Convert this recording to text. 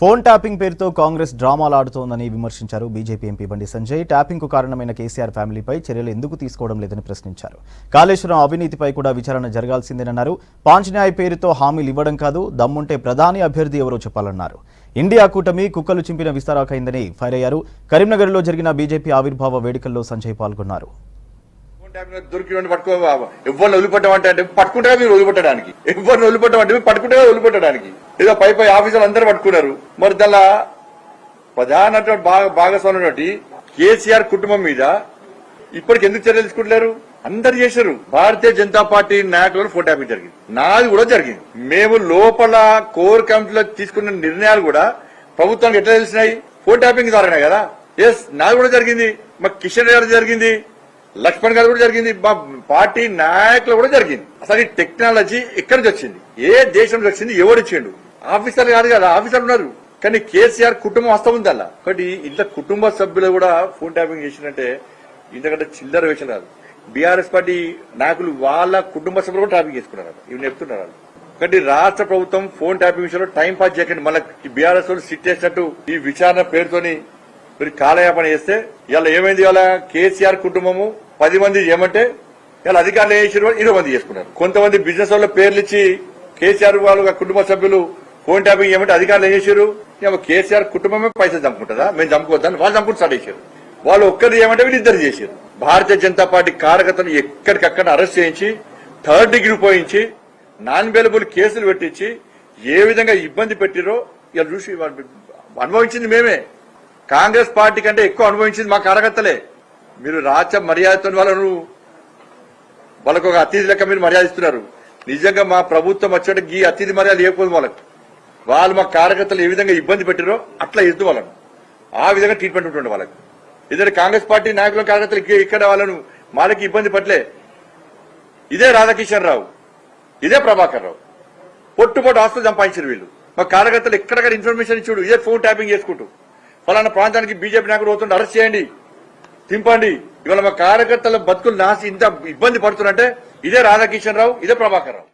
Phone tapping పేరుతో కాంగ్రెస్ డ్రామాలు ఆడుతోందని విమర్శించారు బీజేపీ ఎంపీ బండి సంజయ్. ట్యాపింగ్కు కారణమైన కేసీఆర్ ఫ్యామిలీపై చర్యలు ఎందుకు తీసుకోవడం లేదని ప్రశ్నించారు. కాళేశ్వరం అవినీతిపై కూడా విచారణ జరగాల్సిందేనన్నారు. పాంచన్యాయ్ పేరుతో హామీలు ఇవ్వడం కాదు దమ్ముంటే ప్రధాని అభ్యర్థి ఎవరో చెప్పాలన్నారు. ఇండియా కూటమి కుక్కలు చింపిన విస్తారాకైందని ఫైర్ అయ్యారు. కరీంనగర్లో జరిగిన బీజేపీ ఆవిర్భావ వేడుకల్లో సంజయ్ పాల్గొన్నారు. దొరికినట్టు పట్టుకో లో దొరికి పట్టుకో ఎవరిని వదిలిపెట్టమంటే అంటే పట్టుకుంటే మీరు వదిలిపెట్టడానికి. ఎవరిని వదిలిపెట్టమంటే మీరు పట్టుకుంటే వదిలిపెట్టడానికి. ఏదో పై పై ఆఫీసర్లు అందరూ పట్టుకున్నారు. మరి దానిలో ప్రధాన భాగస్వామి కేసీఆర్ కుటుంబం మీద ఇప్పటికి ఎందుకు చర్యలు తీసుకుంటలేరు? అందరు చేశారు. భారతీయ జనతా పార్టీ నాయకులు ఫోటో ట్యాపింగ్ జరిగింది. నాది కూడా జరిగింది. మేము లోపల కోర్ కమిటీలో తీసుకున్న నిర్ణయాలు కూడా ప్రభుత్వానికి ఎట్లా తెలిసినాయి? ఫోటో ట్యాపింగ్ ద్వారా కదా? ఎస్ నాది కూడా జరిగింది. మా కిషన్ రెడ్డి గారు జరిగింది. లక్ష్మణ్ గారు కూడా జరిగింది మా పార్టీ నాయకులు కూడా జరిగింది. అసలు ఈ టెక్నాలజీ ఎక్కడి నుంచి వచ్చింది? ఏ దేశం నుంచి వచ్చింది? ఎవరు ఇచ్చిండు? ఆఫీసర్ కాదు కదా ఆఫీసర్ ఉన్నారు. కానీ కేసీఆర్ కుటుంబం వస్తా ఉంది అలా. ఒకటి ఇంట్లో కుటుంబ సభ్యులు కూడా ఫోన్ ట్యాపింగ్ చేసిందంటే ఇంతకంటే చిల్లర వేసిన కాదు. బీఆర్ఎస్ పార్టీ నాయకులు వాళ్ళ కుటుంబ సభ్యులు కూడా ట్యాపింగ్ చేసుకున్నారు ఇవి చెప్తున్నారు వాళ్ళు. ఒకటి రాష్ట్ర ప్రభుత్వం ఫోన్ ట్యాపింగ్ విషయంలో టైం పాస్ చేయకండి. మళ్ళీ బీఆర్ఎస్ వాళ్ళు సిట్ చేసినట్టు ఈ విచారణ పేరుతోని మీరు కాలయాపన చేస్తే ఇలా ఏమైంది ఇవాళ కేసీఆర్ కుటుంబము పది మంది చేయమంటే ఇలా అధికారులు వేసిన ఇరవై మంది చేసుకున్నారు. కొంతమంది బిజినెస్ వాళ్ళ పేర్లు ఇచ్చి కేసీఆర్ వాళ్ళ కుటుంబ సభ్యులు ఫోన్ ట్యాపింగ్ ఏమంటే అధికారులు ఏం చేశారు కేసీఆర్ కుటుంబమే పైసలు చంపుకుంటుందా? మేము చంపుకోవద్దని వాళ్ళు చంపుకుంటూ స్టార్ట్ చేశారు. వాళ్ళు ఒక్కరు ఏమంటే వీళ్ళు ఇద్దరు చేశారు. భారతీయ జనతా పార్టీ కార్యకర్తలు ఎక్కడికక్కడ అరెస్ట్ చేయించి థర్డ్ డిగ్రీ పోయించి నాన్ అవైలబుల్ కేసులు పెట్టించి ఏ విధంగా ఇబ్బంది పెట్టిరో ఇలా చూసి అనుభవించింది మేమే. కాంగ్రెస్ పార్టీ కంటే ఎక్కువ అనుభవించింది మా కార్యకర్తలే మీరు రాచ మర్యాదతో వాళ్ళను వాళ్ళకు ఒక అతిథి లెక్క మీరు మర్యాద ఇస్తున్నారు నిజంగా మా ప్రభుత్వం వచ్చేట ఈ అతిథి మర్యాద లేకపోదు వాళ్ళకు. వాళ్ళు మా కార్యకర్తలు ఏ విధంగా ఇబ్బంది పెట్టారో అట్లా ఇద్దు వాళ్ళను. ఆ విధంగా ట్రీట్మెంట్ ఉంటుండే వాళ్ళకి. ఇద్దరు కాంగ్రెస్ పార్టీ నాయకుల కార్యకర్తలు ఇక్కడ- వాళ్ళను వాళ్ళకి ఇబ్బంది పట్టలే. ఇదే రాధాకిషన్ రావు. ఇదే ప్రభాకర్ రావు. పొట్టుపొట్టు ఆస్తులు సంపాదించారు వీళ్ళు. మా కార్యకర్తలు ఎక్కడక్కడ ఇన్ఫర్మేషన్ ఇచ్చుడు. ఇదే ఫోన్ ట్యాపింగ్ చేసుకుంటూ. ఫలానా ప్రాంతానికి బీజేపీ నాయకుడు పోతుంటే అరెస్ట్ చేయండి. తింపండి ఇవాళ మా కార్యకర్తల బతుకులు నాసి ఇంత ఇబ్బంది పడుతున్నట్టే ఇదే రాధాకిషన్ రావు ఇదే ప్రభాకర్ రావు.